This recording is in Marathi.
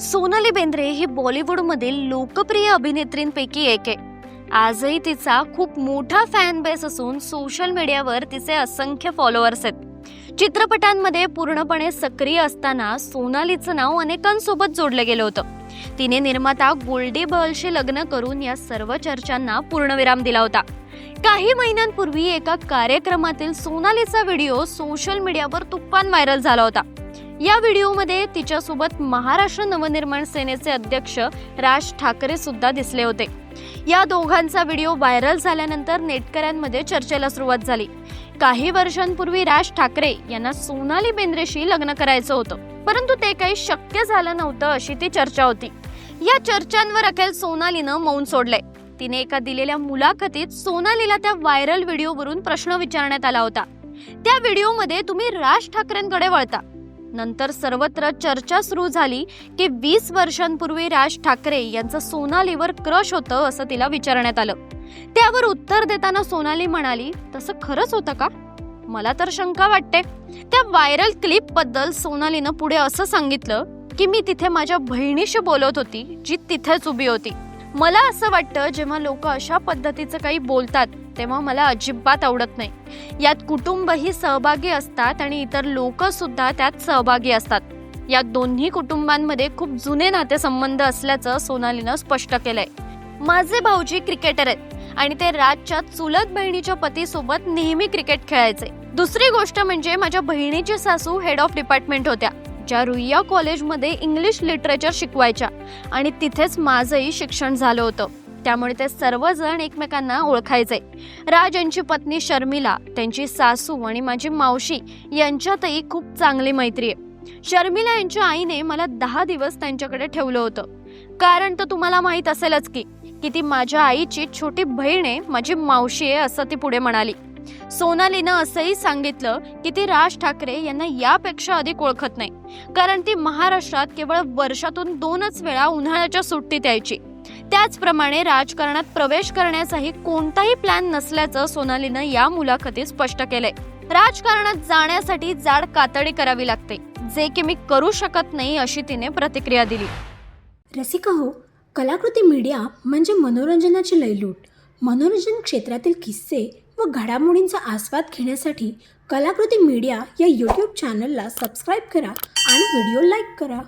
सोनाली बेंद्रे ही बॉलिवूडमधील लोकप्रिय अभिनेत्रींपैकी एक आहे. आजही तिचा खूप मोठा फॅन बेस असून सोशल मीडियावर तिचे असंख्य फॉलोअर्स आहेत. चित्रपटांमध्ये पूर्णपणे सक्रिय असताना सोनालीचं नाव अनेकांसोबत जोडलं गेलं होतं. तिने निर्माता गोल्डी बर्लशी लग्न करून या सर्व चर्चांना पूर्णविराम दिला होता. काही महिन्यांपूर्वी एका कार्यक्रमातील सोनालीचा व्हिडिओ सोशल मीडियावर तुफान व्हायरल झाला होता. या व्हिडिओमध्ये तिच्यासोबत महाराष्ट्र नवनिर्माण सेनेचे अध्यक्ष राज ठाकरे सुद्धा दिसले होते. या दोघांचा व्हिडिओ व्हायरल झाल्यानंतर नेटकऱ्यांमध्ये चर्चेला सुरुवात झाली. काही वर्षांपूर्वी राज ठाकरे यांना सोनाली बेंद्रेशी लग्न करायचं होतं. परंतु ते काही शक्य झालं नव्हतं अशी ती चर्चा होती. या चर्चांवर अखेर सोनालीनं मौन सोडलंय. तिने एका दिलेल्या मुलाखतीत सोनालीला त्या व्हायरल व्हिडिओवरून प्रश्न विचारण्यात आला होता. त्या व्हिडिओमध्ये तुम्ही राज ठाकरेंकडे वळता. नंतर सर्वत्र चर्चा सुरू झाली की वीस वर्षांपूर्वी राज ठाकरे यांचं सोनालीवर क्रश होतं असं तिला विचारण्यात आलं. त्यावर उत्तर देताना सोनाली म्हणाली तसं खरंच होतं का? मला तर शंका वाटते. त्या व्हायरल क्लिपबद्दल सोनालीनं पुढे असं सांगितलं की मी तिथे माझ्या बहिणीशी बोलत होती जी तिथेच उभी होती. मला असं वाटतं जेव्हा लोक अशा पद्धतीचं काही बोलतात तेव्हा मला अजिबात आवडत नाही. यात कुटुंबही सहभागी असतात आणि इतर लोकसुद्धा त्यात सहभागी असतात. या दोन्ही कुटुंबांमध्ये खूप जुने नातेसंबंध असल्याचं सोनालीनं स्पष्ट केलंय. माझे भाऊजी क्रिकेटर आहेत आणि ते राजच्या चुलत बहिणीच्या पतीसोबत नेहमी क्रिकेट खेळायचे. दुसरी गोष्ट म्हणजे माझ्या बहिणीची सासू हेड ऑफ डिपार्टमेंट होत्या ज्या रुईया कॉलेजमध्ये इंग्लिश लिटरेचर शिकवायच्या आणि तिथेच माझंही शिक्षण झालं होतं. त्यामुळे ते सर्वजण एकमेकांना ओळखायचे. राज यांची पत्नी शर्मिला त्यांची सासू आणि माझी मावशी यांच्यातही खूप चांगली मैत्री आहे. शर्मिला यांच्या आईने मला दहा दिवस त्यांच्याकडे ठेवलं होतं. कारण तर तुम्हाला माहीत असेलच की की ती माझ्या आईची छोटी बहीण आहे माझी मावशी आहे असं ती पुढे म्हणाली. सोनालीनं असंही सांगितलं की ती राज ठाकरे यांना यापेक्षा अधिक ओळखत नाही. कारण ती महाराष्ट्रात केवळ वर्षातून दोनच वेळा उन्हाळ्याच्या सुट्टीत यायची. त्याचप्रमाणे राजकारणात प्रवेश करण्याचाही कोणताही प्लॅन नसल्याचं सोनालीनं या मुलाखतीत स्पष्ट केलंय. राजकारणात जाण्यासाठी जाड कातडी करावी लागते. जे की मी करू शकत नाही अशी तिने प्रतिक्रिया दिली. रसिका हो कलाकृती मीडिया म्हणजे मनोरंजनाची लयलूट. मनोरंजन क्षेत्रातील किस्से व घडामोडींचा आस्वाद घेण्यासाठी कलाकृती मीडिया या यूट्यूब चॅनलला सबस्क्राईब करा आणि व्हिडिओ लाईक करा.